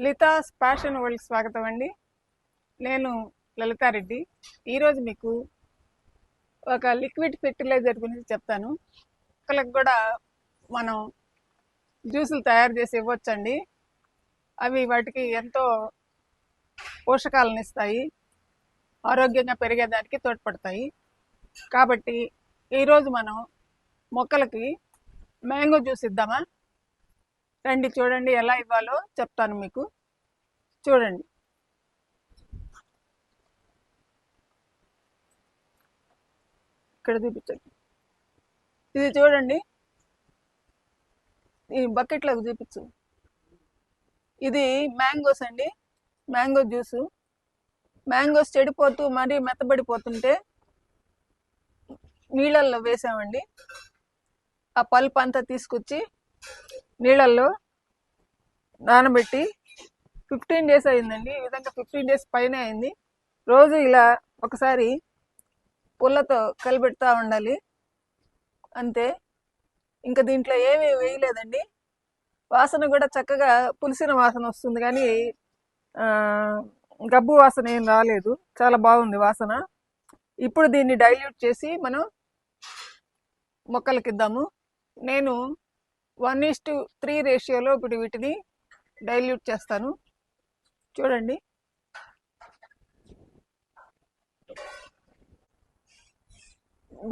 లితాస్ fashion world స్వాగతం అండి. నేను లలితారెడ్డి. ఈరోజు మీకు ఒక లిక్విడ్ ఫెర్టిలైజర్ గురించి చెప్తాను. మొక్కలకు కూడా మనం జ్యూసులు తయారు చేసి ఇవ్వచ్చండి. అవి వాటికి ఎంతో పోషకాలను ఇస్తాయి. ఆరోగ్యంగా పెరిగేదానికి తోడ్పడతాయి. కాబట్టి ఈరోజు మనం మొక్కలకి మ్యాంగో జ్యూస్ ఇద్దామా? రండి చూడండి ఎలా ఇవ్వాలో చెప్తాను మీకు. చూడండి. ఇక్కడ చూపించండి. ఇది చూడండి. ఈ బకెట్లోకి చూపించు. ఇది మ్యాంగోస్ అండి. మ్యాంగో జ్యూసు మ్యాంగోస్ చెడిపోతూ మరీ మెత్తబడిపోతుంటే నీళ్ళల్లో వేసామండి. ఆ పల్ప్ అంతా తీసుకొచ్చి నీళ్ళల్లో నానబెట్టి ఫిఫ్టీన్ డేస్ అయిందండి. ఈ విధంగా ఫిఫ్టీన్ డేస్ పైన అయింది. రోజు ఇలా ఒకసారి పుల్లతో కలిపెడతా ఉండాలి. అంతే. ఇంకా దీంట్లో ఏమీ వేయలేదండి. వాసన కూడా చక్కగా పులిసిన వాసన వస్తుంది కానీ గబ్బు వాసన ఏం రాలేదు. చాలా బాగుంది వాసన. ఇప్పుడు దీన్ని డైల్యూట్ చేసి మనం మొక్కలకి ఇద్దాము నేను వన్ ఈస్ టు త్రీ రేషియోలో ఇప్పుడు వీటిని డైల్యూట్ చేస్తాను. చూడండి.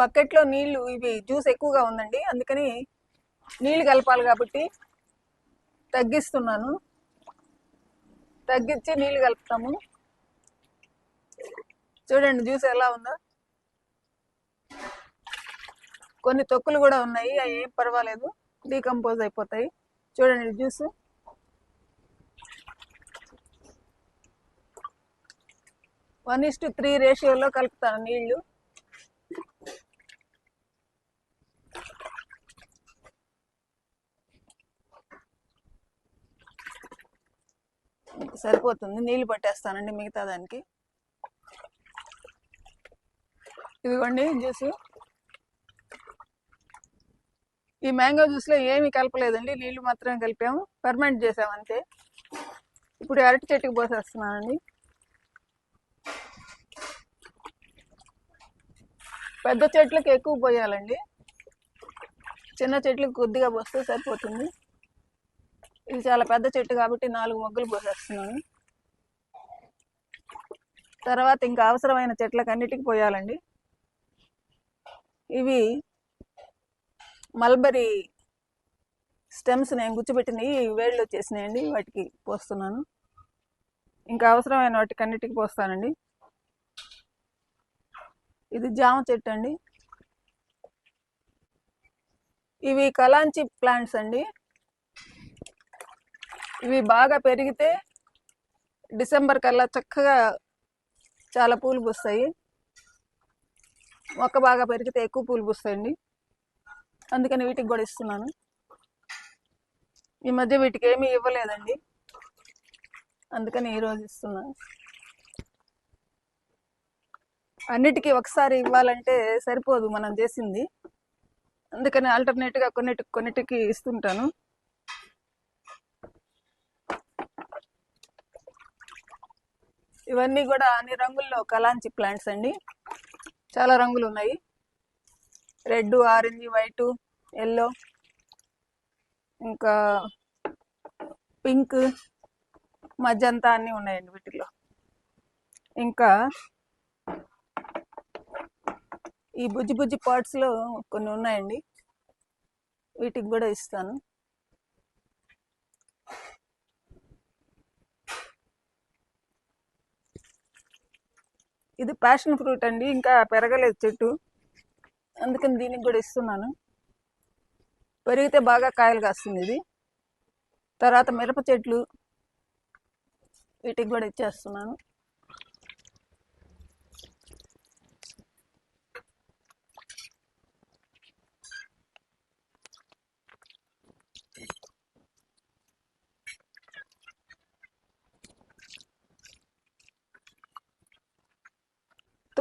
బకెట్లో నీళ్ళు ఇవి జ్యూస్ ఎక్కువగా ఉందండి. అందుకని నీళ్ళు కలపాలి కాబట్టి తగ్గిస్తున్నాను. తగ్గించి నీళ్ళు కలుపుతాము. చూడండి జ్యూస్ ఎలా ఉందో. కొన్ని తొక్కులు కూడా ఉన్నాయి. అవి ఏం పర్వాలేదు. డీకంపోజ్ అయిపోతాయి. చూడండి juice one is two three రేషియోలో కలుపుతాను నీళ్ళు. సరిపోతుంది. నీళ్ళు పట్టేస్తానండి మిగతా దానికి ఇదిగోండి జ్యూస్ ఈ మ్యాంగో జ్యూస్లో ఏమీ కలపలేదండి. నీళ్ళు మాత్రమే కలిపాము. ఫర్మెంట్ చేసాము అంతే. ఇప్పుడు అరటి చెట్టుకి పోసేస్తున్నానండి. పెద్ద చెట్లకు ఎక్కువ పోయాలండి. చిన్న చెట్లకు కొద్దిగా పోస్తే సరిపోతుంది. ఇది చాలా పెద్ద చెట్టు కాబట్టి నాలుగు మొగ్గలు పోసేస్తున్నాను. తర్వాత ఇంకా అవసరమైన చెట్లకు అన్నిటికీ పోయాలండి. ఇవి మల్బరీ స్టెమ్స్ నేను గుచ్చిపెట్టినవి వేళ్ళు వచ్చేసినాయండి వాటికి పోస్తున్నాను. ఇంకా అవసరమైన వాటికి అన్నిటికి పోస్తానండి. ఇది జామ చెట్టు అండి. ఇవి కలాంచి ప్లాంట్స్ అండి. ఇవి బాగా పెరిగితే డిసెంబర్ కల్లా చక్కగా చాలా పూలు పూస్తాయి. మొక్క బాగా పెరిగితే ఎక్కువ పూలు పూస్తాయండి. అందుకని వీటికి కూడా ఇస్తున్నాను. ఈ మధ్య వీటికి ఏమీ ఇవ్వలేదండి. అందుకని ఈరోజు ఇస్తున్నాను. అన్నిటికీ ఒకసారి ఇవ్వాలంటే సరిపోదు మనం చేసింది. అందుకని ఆల్టర్నేట్గా కొన్నిటి కొన్నిటికి ఇస్తుంటాను. ఇవన్నీ కూడా అన్ని రంగుల్లో కలాంచి ప్లాంట్స్ అండి. చాలా రంగులు ఉన్నాయి. రెడ్ ఆరెంజ్ వైట్ ఎల్లో ఇంకా పింక్ మజంతా అన్నీ ఉన్నాయండి వీటిలో. ఇంకా ఈ బుజ్జి బుజ్జి పార్ట్స్లో కొన్ని ఉన్నాయండి. వీటికి కూడా ఇస్తాను. ఇది ప్యాషన్ ఫ్రూట్ అండి. ఇంకా పెరగలేదు చెట్టు. అందుకని దీనికి కూడా ఇస్తున్నాను. పెరిగితే బాగా కాయలు కాస్తుంది ఇది. తర్వాత మిరప చెట్లు వీటికి కూడా ఇచ్చేస్తున్నాను.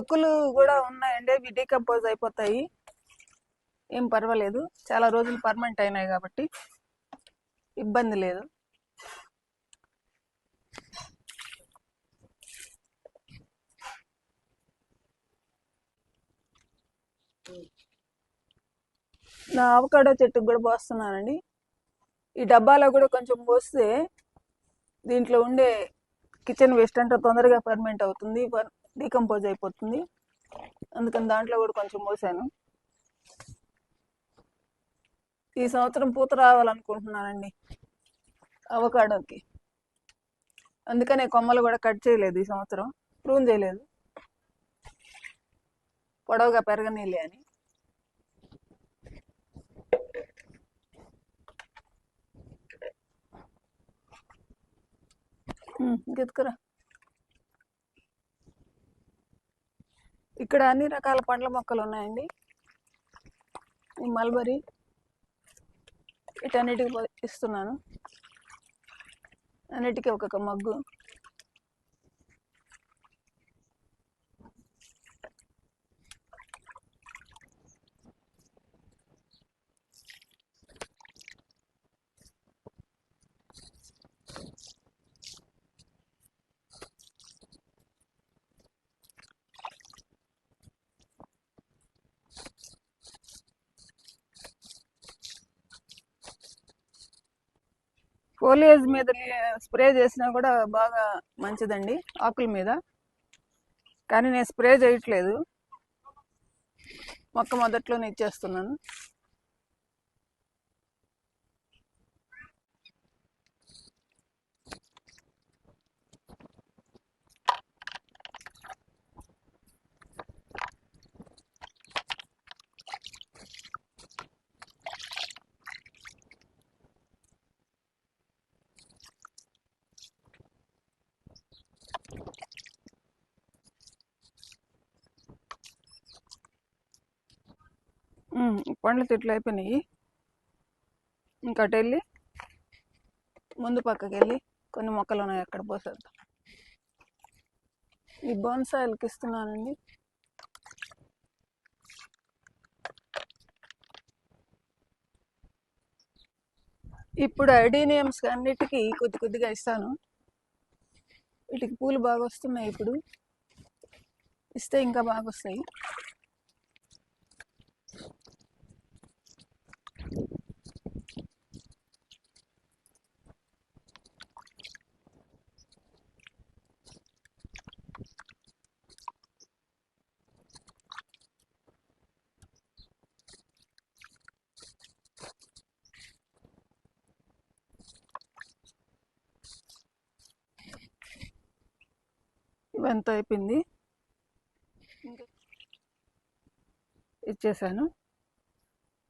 తొక్కులు కూడా ఉన్నాయండి. అవి డీకంపోజ్ అయిపోతాయి. ఏం పర్వాలేదు. చాలా రోజులు పర్మనెంట్ అయినాయి కాబట్టి ఇబ్బంది లేదు. నా అవకాడో చెట్టుకు కూడా పోస్తున్నానండి. ఈ డబ్బాలో కూడా కొంచెం పోస్తే దీంట్లో ఉండే కిచెన్ వేస్ట్ అంటే తొందరగా పర్మనెంట్ అవుతుంది. డీకంపోజ్ అయిపోతుంది. అందుకని దాంట్లో కూడా కొంచెం మోసాను. ఈ సంవత్సరం పూత రావాలనుకుంటున్నానండి. అవకాడోకి. అందుకనే కొమ్మలు కూడా కట్ చేయలేదు ఈ సంవత్సరం. ప్రూన్ చేయలేదు. పొడవుగా పెరగనీలే అని. ఇంకెత్తుకురా ఇక్కడ అన్ని రకాల పండ్ల మొక్కలు ఉన్నాయండి. ఈ మల్బరీ వీటన్నిటికి ఇస్తున్నాను. అన్నిటికీ ఒక్కొక్క మగ్గు. ఫోలియేజ్ మీద స్ప్రే చేసినా కూడా బాగా మంచిదండి ఆకుల మీద. కానీ నేను స్ప్రే చేయట్లేదు. మొక్క మొదట్లోనే ఇచ్చేస్తున్నాను. పండ్ల చెట్లు అయిపోయినాయి. ఇంకా అటు వెళ్ళి ముందు పక్కకి వెళ్ళి కొన్ని మొక్కలు ఉన్నాయి అక్కడ పోసేద్దాం. ఈ బోన్సాయిల్కి ఇస్తున్నానండి. ఇప్పుడు ఐడీనియమ్స్ అన్నిటికీ కొద్ది కొద్దిగా ఇస్తాను. వీటికి పూలు బాగా వస్తున్నాయి ఇప్పుడు. ఇస్తే ఇంకా బాగా వస్తాయి ఇవంతా అయిపోయింది. ఇంకా ఇచ్చేసాను.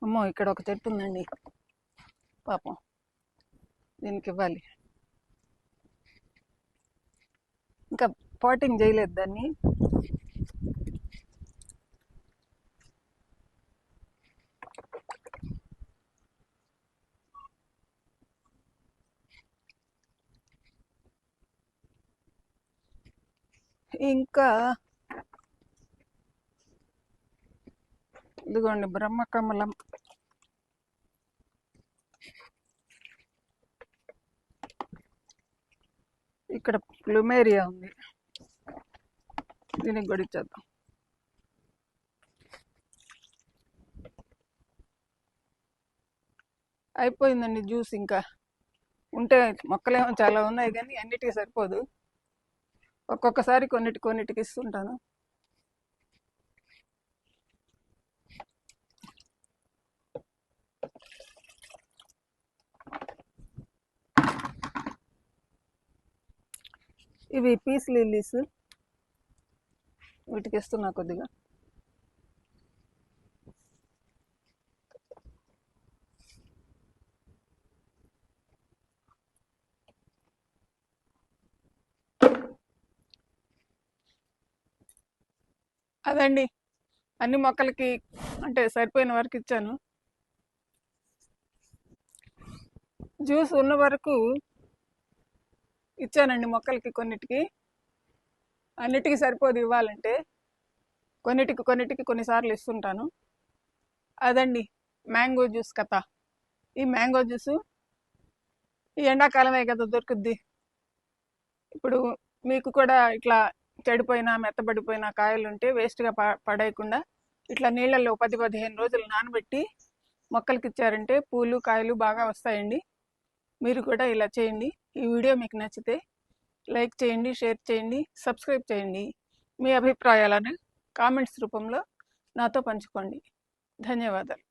అమ్మో ఇక్కడ ఒక చెట్టు ఉందండి. పాపం. దీనికి ఇవ్వాలి. ఇంకా పాటింగ్ చేయలేదు దాన్ని. ఇంకా ఇదిగోండి బ్రహ్మకమలం. ఇక్కడ ప్లూమేరియా ఉంది. దీనికి కూడా ఇచ్చేద్దాం. అయిపోయిందండి జ్యూస్ ఇంకా. ఉంటే మొక్కలేమో చాలా ఉన్నాయి కానీ అన్నిటికీ సరిపోదు. ఒక్కొక్కసారి కొన్నిటి కొన్నిటికి ఇస్తుంటాను. ఇవి పీస్ లిల్లీస్. వీటికి ఇస్తున్నా కొద్దిగా. అదండి. అన్ని మొక్కలకి అంటే సరిపోయిన వరకు ఇచ్చాను. జ్యూస్ ఉన్న వరకు ఇచ్చానండి మొక్కలకి కొన్నిటికి. అన్నిటికీ సరిపోదు ఇవ్వాలంటే. కొన్నిటికి కొన్నిటికి కొన్నిసార్లు ఇస్తుంటాను. అదండి మ్యాంగో జ్యూస్ కథ. ఈ మ్యాంగో జ్యూస్ ఈ ఎండాకాలమే కదా దొరుకుద్ది. ఇప్పుడు మీకు కూడా ఇట్లా చెడిపోయిన మెత్తబడిపోయిన కాయలు ఉంటే వేస్ట్గా పడేయకుండా ఇట్లా నీళ్ళల్లో పది పదిహేను రోజులు నానబెట్టి మొక్కలకి ఇచ్చారంటే పూలు కాయలు బాగా వస్తాయండి. మీరు కూడా ఇలా చేయండి. ఈ వీడియో మీకు నచ్చితే లైక్ చేయండి షేర్ చేయండి సబ్స్క్రైబ్ చేయండి. మీ అభిప్రాయాలను కామెంట్స్ రూపంలో నాతో పంచుకోండి. ధన్యవాదాలు.